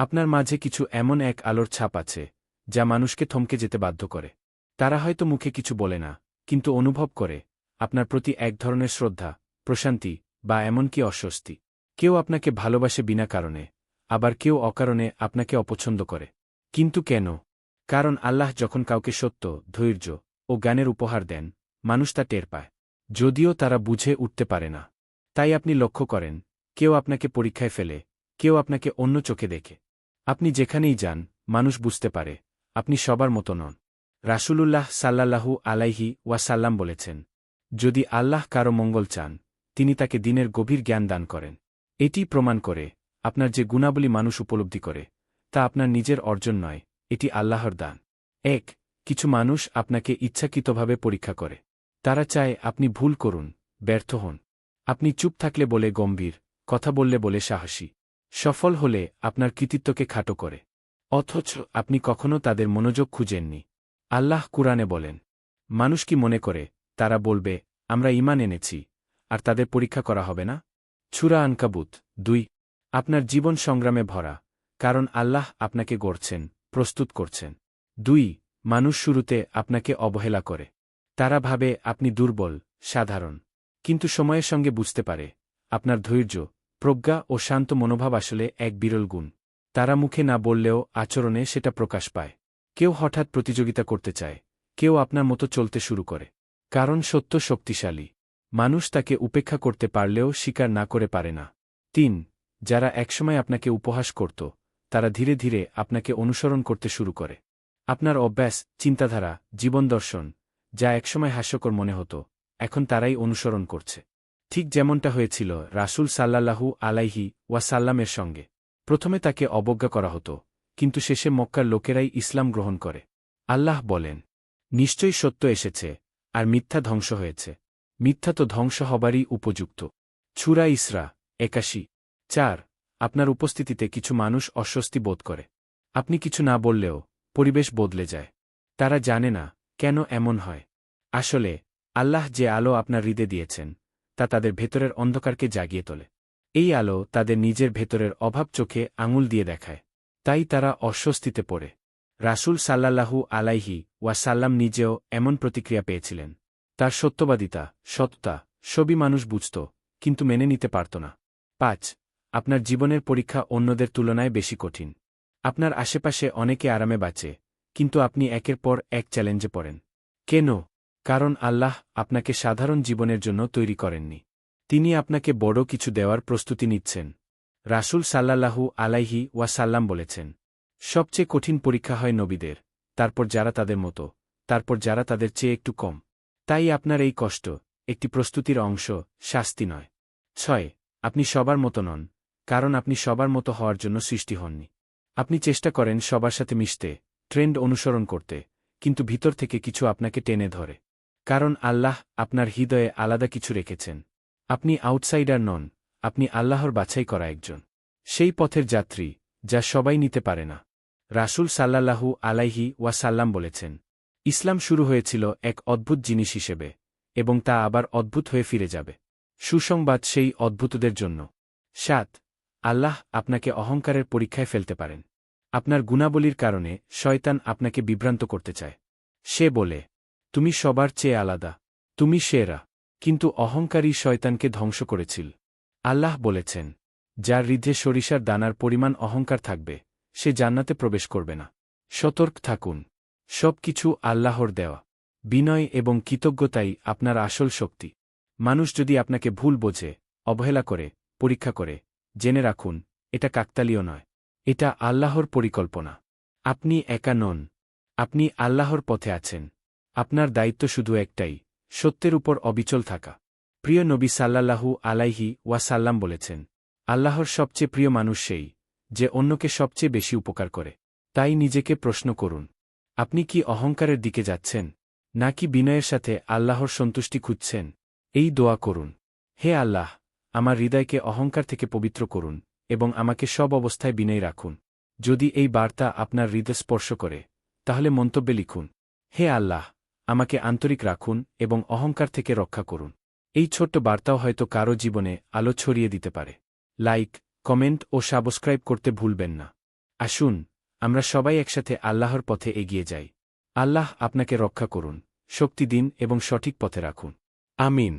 আপনার মাঝে কিছু এমন এক আলোর ছাপ আছে, যা মানুষকে থমকে যেতে বাধ্য করে। তারা হয়তো মুখে কিছু বলে না, কিন্তু অনুভব করে, আপনার প্রতি এক ধরনের শ্রদ্ধা, প্রশান্তি, বা এমনকি অস্বস্তি। কেউ আপনাকে ভালোবাসে বিনা কারণে, আবার কেউ অকারণে আপনাকে অপছন্দ করে। কিন্তু কেন? কারণ আল্লাহ যখন কাউকে সত্য, ধৈর্য ও জ্ঞানের উপহার দেন, মানুষ তা টের পায়। যদিও তারা বুঝে উঠতে পারে না। তাই আপনি লক্ষ্য করেন, কেউ আপনাকে পরীক্ষায় ফেলে, কেউ আপনাকে অন্য চোখে দেখে। আপনি যেখানেই যান, মানুষ বুঝতে পারে, আপনি সবার মতো নন। রাসূলুল্লাহ সাল্লাল্লাহু আলাইহি ওয়াসাল্লাম বলেছেন, যদি আল্লাহ কারও মঙ্গল চান, তিনি তাকে দিনের গভীর জ্ঞান দান করেন। এটি প্রমাণ করে, আপনার যে গুণাবলী মানুষ উপলব্ধি করে, তা আপনার নিজের অর্জন নয়, এটি আল্লাহর দান। এক, কিছু মানুষ আপনাকে ইচ্ছাকৃতভাবে পরীক্ষা করে। তারা চায় আপনি ভুল করুন, ব্যর্থ হন। আপনি চুপ থাকলে বলে গম্ভীর, কথা বললে বলে সাহসী। সফল হলে আপনার কৃতিত্বকে খাটো করে। অথচ আপনি কখনো তাদের মনোযোগ খুঁজেননি। আল্লাহ কুরআনে বলেন, মানুষ কি মনে করে, তারা বলবে, আমরা ইমান এনেছি, আর তাদের পরীক্ষা করা হবে না? ছুরা আনকাবুত, দুই, আপনার জীবন সংগ্রামে ভরা, কারণ আল্লাহ আপনাকে গড়ছেন, প্রস্তুত করছেন। দুই, মানুষ শুরুতে আপনাকে অবহেলা করে। তারা ভাবে, আপনি দুর্বল, সাধারণ। কিন্তু সময়ের সঙ্গে বুঝতে পারে, আপনার ধৈর্য প্রজ্ঞা ও শান্ত মনোভাব আসলে এক বিরল গুণ। তারা মুখে না বললেও আচরণে সেটা প্রকাশ পায়। কেউ হঠাৎ প্রতিযোগিতা করতে চায়, কেউ আপনার মতো চলতে শুরু করে। কারণ সত্য শক্তিশালী। মানুষ তাকে উপেক্ষা করতে পারলেও স্বীকার না করে পারে না। তিন, যারা একসময় আপনাকে উপহাস করত, তারা ধীরে ধীরে আপনাকে অনুসরণ করতে শুরু করে। আপনার অভ্যাস, চিন্তাধারা, জীবন দর্শন, যা একসময় হাস্যকর মনে হতো, এখন তারাই অনুসরণ করছে। ঠিক যেমনটা হয়েছিল রাসুল সাল্লাল্লাহু আলাইহি ওয়াসাল্লামের সঙ্গে। প্রথমে তাকে অবজ্ঞা করা হতো, কিন্তু শেষে মক্কার লোকেরাই ইসলাম গ্রহণ করে। আল্লাহ বলেন, নিশ্চয়ই সত্য এসেছে, আর মিথ্যা ধ্বংস হয়েছে। মিথ্যা তো ধ্বংস হবারই উপযুক্ত। ছুরা ইসরা, একাশি। চার, আপনার উপস্থিতিতে কিছু মানুষ অস্বস্তি বোধ করে। আপনি কিছু না বললেও পরিবেশ বদলে যায়। তারা জানে না কেন এমন হয়। আসলে, আল্লাহ যে আলো আপনার হৃদে দিয়েছেন তা তাদের ভেতরের অন্ধকারকে জাগিয়ে তোলে। এই আলো তাদের নিজের ভেতরের অভাব চোখে আঙুল দিয়ে দেখায়। তাই তারা অস্বস্তিতে পড়ে। রাসুল সাল্লাল্লাহু আলাইহি ওয়াসাল্লাম নিজেও এমন প্রতিক্রিয়া পেয়েছিলেন। তার সত্যবাদিতা, সত্তা, সবই মানুষ বুঝত, কিন্তু মেনে নিতে পারত না। পাঁচ, আপনার জীবনের পরীক্ষা অন্যদের তুলনায় বেশি কঠিন। আপনার আশেপাশে অনেকে আরামে বাঁচে, কিন্তু আপনি একের পর এক চ্যালেঞ্জে পড়েন। কেন? কারণ আল্লাহ আপনাকে সাধারণ জীবনের জন্য তৈরি করেননি। তিনি আপনাকে বড় কিছু দেওয়ার প্রস্তুতি নিচ্ছেন। রাসুল সাল্লাল্লাহু আলাইহি ওয়াসাল্লাম বলেছেন, সবচেয়ে কঠিন পরীক্ষা হয় নবীদের, তারপর যারা তাদের মতো, তারপর যারা তাদের চেয়ে একটু কম। তাই আপনার এই কষ্ট, একটি প্রস্তুতির অংশ, শাস্তি নয়। ছয়, আপনি সবার মতো নন, কারণ আপনি সবার মতো হওয়ার জন্য সৃষ্টি হননি। আপনি চেষ্টা করেন সবার সাথে মিশতে, ট্রেন্ড অনুসরণ করতে, কিন্তু ভিতর থেকে কিছু আপনাকে টেনে ধরে। কারণ আল্লাহ আপনার হৃদয়ে আলাদা কিছু রেখেছেন। আপনি আউটসাইডার নন, আপনি আল্লাহর বাছাই করা একজন। সেই পথের যাত্রী, যা সবাই নিতে পারে না। রাসুল সাল্লাল্লাহু আলাইহি ওয়া সাল্লাম বলেছেন, ইসলাম শুরু হয়েছিল এক অদ্ভুত জিনিস হিসেবে, এবং তা আবার অদ্ভুত হয়ে ফিরে যাবে। সুসংবাদ সেই অদ্ভুতদের জন্য। সাত, আল্লাহ আপনাকে অহংকারের পরীক্ষায় ফেলতে পারেন। আপনার গুণাবলীর কারণে শয়তান আপনাকে বিভ্রান্ত করতে চায়। সে বলে তুমি সবার চেয়ে আলাদা। তুমি সেরা। কিন্তু অহংকারী শয়তানকে ধ্বংস করেছিল। আল্লাহ বলেছেন, যার হৃদে সরিষার দানার পরিমাণ অহংকার থাকবে, সে জান্নাতে প্রবেশ করবে না। সতর্ক থাকুন। সব কিছু আল্লাহর দেওয়া। বিনয় এবং কৃতজ্ঞতাই আপনার আসল শক্তি। মানুষ যদি আপনাকে ভুল বোঝে, অবহেলা করে, পরীক্ষা করে, জেনে রাখুন, এটা কাকতালীয় নয়। এটা আল্লাহর পরিকল্পনা। আপনি একা নন। আপনি আল্লাহর পথে আছেন। আপনার দায়িত্ব শুধু একটাই, সত্যের উপর অবিচল থাকা। প্রিয় নবী সাল্লাল্লাহু আলাইহি ওয়াসাল্লাম বলেছেন, আল্লাহর সবচেয়ে প্রিয় মানুষ সেই, যে অন্যকে সবচেয়ে বেশি উপকার করে। তাই নিজেকে প্রশ্ন করুন, আপনি কি অহংকারের দিকে যাচ্ছেন, নাকি বিনয়ের সাথে আল্লাহর সন্তুষ্টি খুঁজছেন? এই দোয়া করুন, হে আল্লাহ, আমার হৃদয়কে অহংকার থেকে পবিত্র করুন এবং আমাকে সব অবস্থায় বিনয় রাখুন। যদি এই বার্তা আপনার হৃদয় স্পর্শ করে, তাহলে মন্তব্যে লিখুন, হে আল্লাহ আমাকে আন্তরিক রাখুন এবং অহংকার থেকে রক্ষা করুন। এই ছোট্ট বার্তাও হয়তো কারও জীবনে আলো ছড়িয়ে দিতে পারে। লাইক, কমেন্ট ও সাবস্ক্রাইব করতে ভুলবেন না। আসুন, আমরা সবাই একসাথে আল্লাহর পথে এগিয়ে যাই। আল্লাহ আপনাকে রক্ষা করুন, শক্তি দিন এবং সঠিক পথে রাখুন। আমিন।